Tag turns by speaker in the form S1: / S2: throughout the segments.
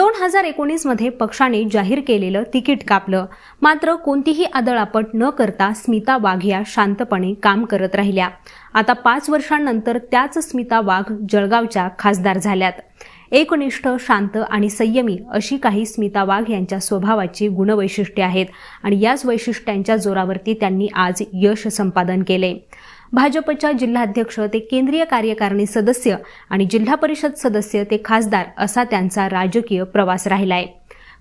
S1: दोन हजार एकोणीसमध्ये पक्षाने जाहीर केलेलं तिकीट कापलं. मात्र कोणतीही आदळापट न करता स्मिता वाघ या शांतपणे काम करत राहिल्या. आता पाच वर्षांनंतर त्याच स्मिता वाघ जळगावच्या खासदार झाल्यात. एकनिष्ठ शांत आणि संयमी अशी काही स्मिता वाघ यांच्या स्वभावाची गुणवैशिष्ट्ये आहेत आणि याच वैशिष्ट्यांच्या जोरावरती त्यांनी आज यश संपादन केले. भाजपच्या जिल्हाध्यक्ष ते केंद्रीय कार्यकारिणी सदस्य आणि जिल्हा परिषद सदस्य ते खासदार असा त्यांचा राजकीय प्रवास राहिलाय.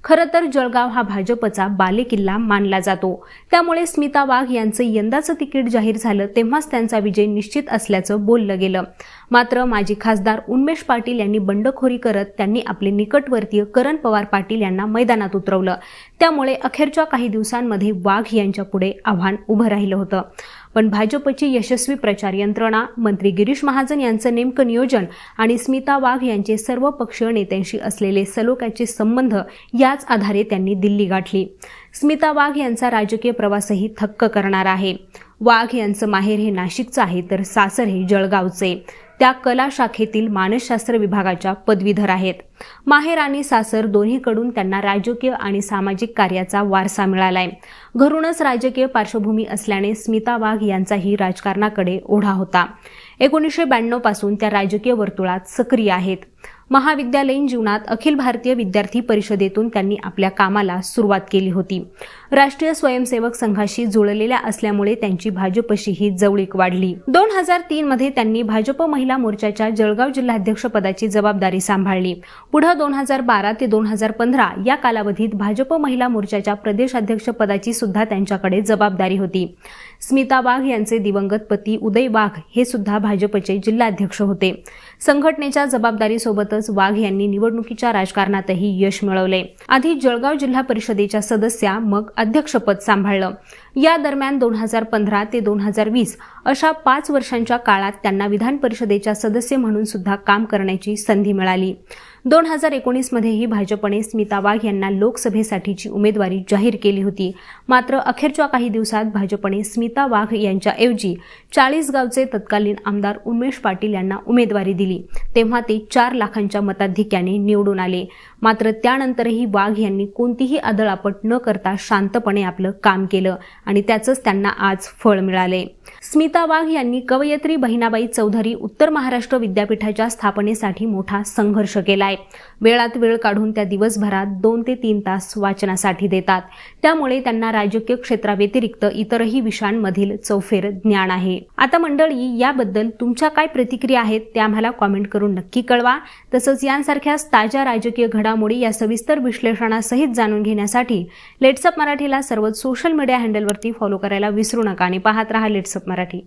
S1: खरं तर जळगाव हा भाजपचा बालेकिल्ला मानला जातो. त्यामुळे स्मिता वाघ यांचं यंदाचं तिकीट जाहीर झालं तेव्हाच त्यांचा विजय निश्चित असल्याचं बोललं गेलं. मात्र माजी खासदार उन्मेष पाटील यांनी बंडखोरी करत त्यांनी आपले निकटवर्तीय करण पवार पाटील यांना मैदानात उतरवलं. त्यामुळे अखेरच्या काही दिवसांमध्ये वाघ यांच्या पुढे आव्हान उभं राहिलं होतं. पण भाजपची यशस्वी प्रचार यंत्रणा मंत्री गिरीश महाजन यांचं नेमकं नियोजन आणि स्मिता वाघ यांचे सर्व पक्षीय नेत्यांशी असलेले सलोख्याचे संबंध याच आधारे त्यांनी दिल्ली गाठली. स्मिता वाघ यांचा राजकीय प्रवासही थक्क करणार आहे. वाघ यांचं माहेर हे नाशिकचं आहे तर सासर हे जळगावचे. त्या कला शाखेतील मानसशास्त्र विभागाच्या पदवीधर आहेत. माहेर आणि सासर दोन्हीकडून त्यांना राजकीय आणि सामाजिक कार्याचा वारसा मिळालाय. घरूनच राजकीय पार्श्वभूमी असल्याने स्मिता वाघ यांचाही राजकारणाकडे ओढा होता. एकोणीसशे ब्याण्णवपासून त्या राजकीय वर्तुळात सक्रिय आहेत. महाविद्यालयीन जीवनात अखिल भारतीय विद्यार्थी परिषदेतून त्यांनी आपल्या कामाला सुरुवात केली होती. राष्ट्रीय स्वयंसेवक संघाशी जुळलेल्या असल्यामुळे त्यांची भाजपशी ही जवळीक वाढली. दोन हजार तीन मध्ये त्यांनी भाजप महिला मोर्चाच्या जळगाव जिल्हाध्यक्षपदाची जबाबदारी सांभाळली. पुढे दोन हजार बारा ते दोन हजार पंधरा या कालावधीत भाजप महिला मोर्चाच्या प्रदेशाध्यक्षपदाची सुद्धा त्यांच्याकडे जबाबदारी होती. स्मिता वाघ यांचे दिवंगत पती उदय वाघ हे सुद्धा भाजपचे जिल्हाध्यक्ष होते. संघटनेच्या जबाबदारीसोबतच वाघ यांनी निवडणुकीच्या राजकारणातही यश मिळवले. आधी जळगाव जिल्हा परिषदेच्या सदस्या मग अध्यक्षपद सांभाळलं. या दरम्यान दोन हजार पंधरा ते दोन हजार वीस अशा पाच वर्षांच्या काळात त्यांना विधान परिषदेच्या सदस्य म्हणून सुद्धा काम करण्याची संधी मिळाली. दोन हजार एकोणीसमध्येही भाजपने स्मिता वाघ यांना लोकसभेसाठीची उमेदवारी जाहीर केली होती. मात्र अखेरच्या काही दिवसात भाजपने स्मिता वाघ यांच्याऐवजी चाळीस गावचे तत्कालीन आमदार उमेश पाटील यांना उमेदवारी दिली. तेव्हा ते चार लाखांच्या मताधिक्याने निवडून आले. मात्र त्यानंतरही वाघ यांनी कोणतीही आदळापट न करता शांतपणे आपलं काम केलं. आणि त्याचंच त्यांना आज फळ मिळाले. स्मिता वाघ यांनी कवयित्री बहिणाबाई चौधरी उत्तर महाराष्ट्र विद्यापीठाच्या स्थापनेसाठी मोठा संघर्ष केलाय. वेळात वेळ काढून त्या दिवसभरात दोन ते तीन तास वाचनासाठी देतात. त्यामुळे त्यांना राजकीय क्षेत्राव्यतिरिक्त इतरही विषयांमधील चौफेर ज्ञान आहे. आता मंडळी याबद्दल तुमच्या काय प्रतिक्रिया आहेत त्या आम्हाला कॉमेंट करून नक्की कळवा. तसंच यांसारख्याच ताज्या राजकीय घडामोडी या सविस्तर विश्लेषणासहित जाणून घेण्यासाठी लेट्सअप मराठीला सर्व सोशल मीडिया हँडल चॅनलवरती फॉलो करायला विसरू नका आणि पाहत रहा लेट्सअप मराठी.